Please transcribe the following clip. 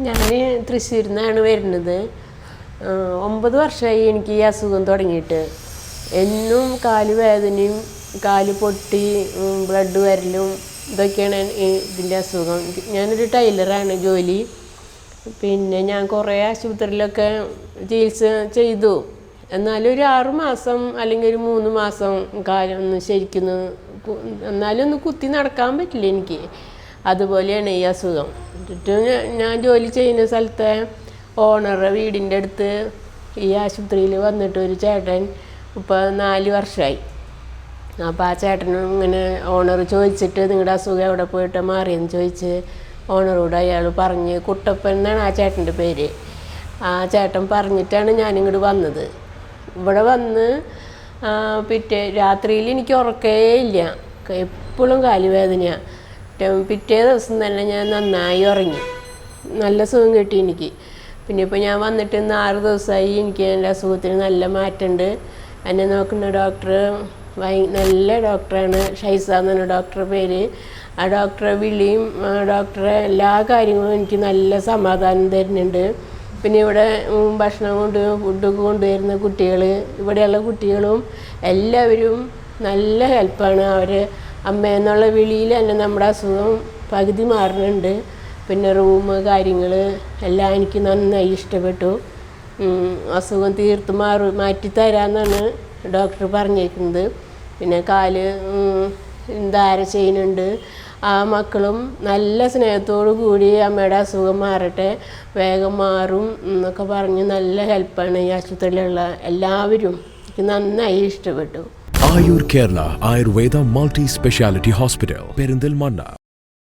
ഞാൻ തൃശ്ശൂരിൽ നിന്നാണ് വരുന്നത് ഒമ്പത് വർഷമായി എനിക്ക് ഈ അസുഖം തുടങ്ങിയിട്ട്. എന്നും കാൽ വേദനയും കാൽ പൊട്ടി ബ്ലഡ് വരലും ഇതൊക്കെയാണ് ഇതിന്റെ അസുഖം. ഞാനൊരു ടൈലറാണ് ജോലി. പിന്നെ ഞാൻ കുറേ ആശുപത്രിയിലൊക്കെ ചികിത്സ ചെയ്തു. എന്നാലും ഒരു ആറ് മാസം അല്ലെങ്കിൽ ഒരു മൂന്ന് മാസം കാലൊന്ന് ഒന്ന് ശരിക്കും ഒന്ന് എന്നാലും ഒന്ന് കുത്തി നടക്കാൻ പറ്റില്ല എനിക്ക്. അതുപോലെയാണ് ഈ അസുഖം. എന്നിട്ട് ഞാൻ ജോലി ചെയ്യുന്ന സ്ഥലത്തെ ഓണറുടെ വീടിന്റെ അടുത്ത് ഈ ആശുപത്രിയിൽ വന്നിട്ട് ഒരു ചേട്ടൻ ഇപ്പോൾ നാല് വർഷമായി അപ്പോൾ ആ ചേട്ടനും ഇങ്ങനെ ഓണർ ചോദിച്ചിട്ട് നിങ്ങളുടെ അസുഖം എവിടെ പോയിട്ട് മാറിയെന്ന് ചോദിച്ച് ഓണറോട് അയാൾ പറഞ്ഞ് കുട്ടപ്പൻ എന്നാണ് ആ ചേട്ടന്റെ പേര്. ആ ചേട്ടൻ പറഞ്ഞിട്ടാണ് ഞാനിങ്ങോട്ട് വന്നത്. ഇവിടെ വന്ന് പിറ്റേ രാത്രിയിൽ എനിക്ക് ഉറക്കേ ഇല്ല. എപ്പോഴും കാലുവേദനയാണ് പിറ്റേ ദിവസം തന്നെ ഞാൻ നന്നായി ഉറങ്ങി. നല്ല സുഖം കിട്ടി എനിക്ക്. പിന്നെ ഇപ്പോൾ ഞാൻ വന്നിട്ട് ഇന്ന് ആറ് ദിവസമായി എനിക്ക് എന്റെ അസുഖത്തിന് നല്ല മാറ്റമുണ്ട് എന്നെ നോക്കുന്ന ഡോക്ടർ ഭയ നല്ല ഡോക്ടറാണ്. ഷൈസ എന്നാണ് ഡോക്ടറുടെ പേര്. ആ ഡോക്ടറെ വിളിയും ഡോക്ടറെ എല്ലാ കാര്യങ്ങളും എനിക്ക് നല്ല സമാധാനം തരുന്നുണ്ട്. പിന്നെ ഇവിടെ ഭക്ഷണം കൊണ്ട് ഫുഡൊക്കെ കൊണ്ടുവരുന്ന കുട്ടികൾ ഇവിടെയുള്ള കുട്ടികളും എല്ലാവരും നല്ല ഹെൽപ്പാണ് അവർ അമ്മ എന്നുള്ള വിളിയിൽ തന്നെ നമ്മുടെ അസുഖം പകുതി മാറുന്നുണ്ട്. പിന്നെ റൂം കാര്യങ്ങൾ എല്ലാം എനിക്ക് നന്നായി ഇഷ്ടപ്പെട്ടു. അസുഖം തീർത്ത് മാറി മാറ്റി തരാമെന്നാണ് ഡോക്ടർ പറഞ്ഞേക്കുന്നത്. പിന്നെ കാൽ ധാര ചെയ്യുന്നുണ്ട്. ആ മക്കളും നല്ല സ്നേഹത്തോടു കൂടി അമ്മയുടെ അസുഖം മാറട്ടെ വേഗം മാറും എന്നൊക്കെ പറഞ്ഞ് നല്ല ഹെൽപ്പാണ് ഈ ആശുപത്രിയിലുള്ള എല്ലാവരും. എനിക്ക് നന്നായി ഇഷ്ടപ്പെട്ടു. Ayur Kerala Ayurveda multi speciality hospital Perinthalmanna